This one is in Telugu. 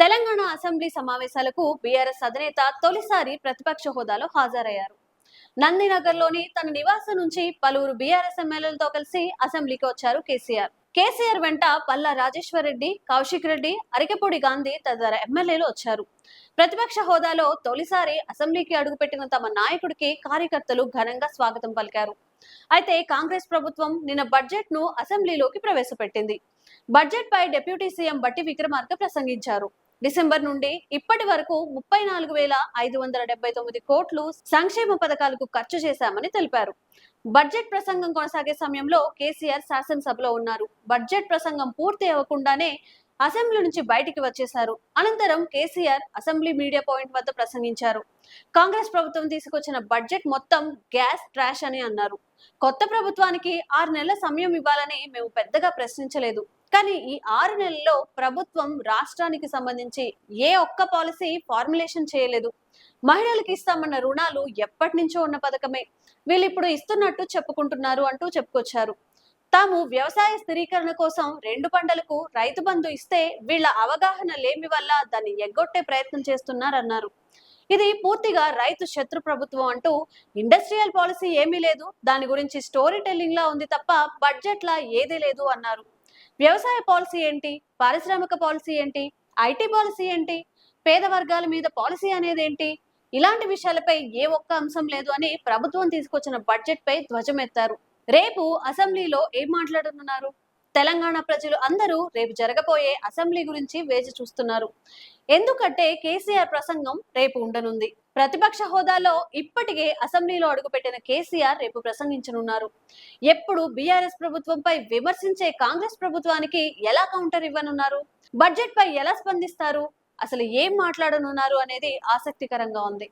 తెలంగాణ అసెంబ్లీ సమావేశాలకు బీఆర్ఎస్ అధినేత తొలిసారి ప్రతిపక్ష హోదాలో హాజరయ్యారు. నందినగర్లోని తన నివాసం నుంచి పలువురు బీఆర్ఎస్ ఎమ్మెల్యేలతో కలిసి అసెంబ్లీకి వచ్చారు కేసీఆర్. కేసీఆర్ వెంట పల్లా రాజేశ్వర్ రెడ్డి కౌశిక్ రెడ్డి అరికెపూడి గాంధీ తదితర ఎమ్మెల్యేలు వచ్చారు. ప్రతిపక్ష హోదాలో తొలిసారి అసెంబ్లీకి అడుగుపెట్టిన తమ నాయకుడికి కార్యకర్తలు ఘనంగా స్వాగతం పలికారు. అయితే కాంగ్రెస్ ప్రభుత్వం నిన్న బడ్జెట్ను అసెంబ్లీలోకి ప్రవేశపెట్టింది. బడ్జెట్ పై డిప్యూటీ సీఎం బట్టి విక్రమార్క ప్రసంగించారు. డిసెంబర్ నుండి ఇప్పటి వరకు ముప్పై నాలుగు వేల ఐదు వందల డెబ్బై తొమ్మిది కోట్లు సంక్షేమ పథకాలకు ఖర్చు చేశామని తెలిపారు. బడ్జెట్ ప్రసంగం కొనసాగే సమయంలో కేసీఆర్ శాసనసభలో ఉన్నారు. బడ్జెట్ ప్రసంగం పూర్తి అవ్వకుండానే అసెంబ్లీ నుంచి బయటికి వచ్చేశారు. అనంతరం కేసీఆర్ అసెంబ్లీ మీడియా పాయింట్ వద్ద ప్రసంగించారు. కాంగ్రెస్ ప్రభుత్వం తీసుకొచ్చిన బడ్జెట్ మొత్తం గ్యాస్ ట్రాష్ అని అన్నారు. కొత్త ప్రభుత్వానికి ఆరు నెలల సమయం ఇవ్వాలని మేము పెద్దగా ప్రశ్నించలేదు. కానీ ఈ ఆరు నెలల్లో ప్రభుత్వం రాష్ట్రానికి సంబంధించి ఏ ఒక్క పాలసీ ఫార్ములేషన్ చేయలేదు. మహిళలకు ఇస్తామన్న రుణాలు ఎప్పటి నుంచో ఉన్న పథకమే. వీళ్ళు ఇప్పుడు ఇస్తున్నట్టు చెప్పుకుంటున్నారు అంటూ చెప్పుకొచ్చారు. తాము వ్యవసాయ స్థిరీకరణ కోసం రెండు పంటలకు రైతు బంధు ఇస్తే వీళ్ళ అవగాహన లేమి వల్ల దాన్ని ఎగ్గొట్టే ప్రయత్నం చేస్తున్నారన్నారు. ఇది పూర్తిగా రైతు శత్రు ప్రభుత్వం అంటూ ఇండస్ట్రియల్ పాలసీ ఏమీ లేదు దాని గురించి స్టోరీ టెల్లింగ్ లా ఉంది తప్ప బడ్జెట్ లా ఏదీ లేదు అన్నారు. వ్యవసాయ పాలసీ ఏంటి? పారిశ్రామిక పాలసీ ఏంటి? ఐటీ పాలసీ ఏంటి? పేద వర్గాల మీద పాలసీ అనేది ఏంటి? ఇలాంటి విషయాలపై ఏ ఒక్క అంశం లేదు అని ప్రభుత్వం తీసుకొచ్చిన బడ్జెట్ పై ధ్వజమెత్తారు. రేపు అసెంబ్లీలో ఏం మాట్లాడనున్నారు? తెలంగాణ ప్రజలు అందరూ రేపు జరగబోయే అసెంబ్లీ గురించి వేచి చూస్తున్నారు. ఎందుకంటే కేసీఆర్ ప్రసంగం రేపు ఉండనుంది. ప్రతిపక్ష హోదాలో ఇప్పటికే అసెంబ్లీలో అడుగుపెట్టిన కేసీఆర్ రేపు ప్రసంగించనున్నారు. ఎప్పుడు బీఆర్ఎస్ ప్రభుత్వంపై విమర్శించే కాంగ్రెస్ ప్రభుత్వానికి ఎలా కౌంటర్ ఇవ్వనున్నారు? బడ్జెట్ పై ఎలా స్పందిస్తారు? అసలు ఏం మాట్లాడనున్నారు అనేది ఆసక్తికరంగా ఉంది.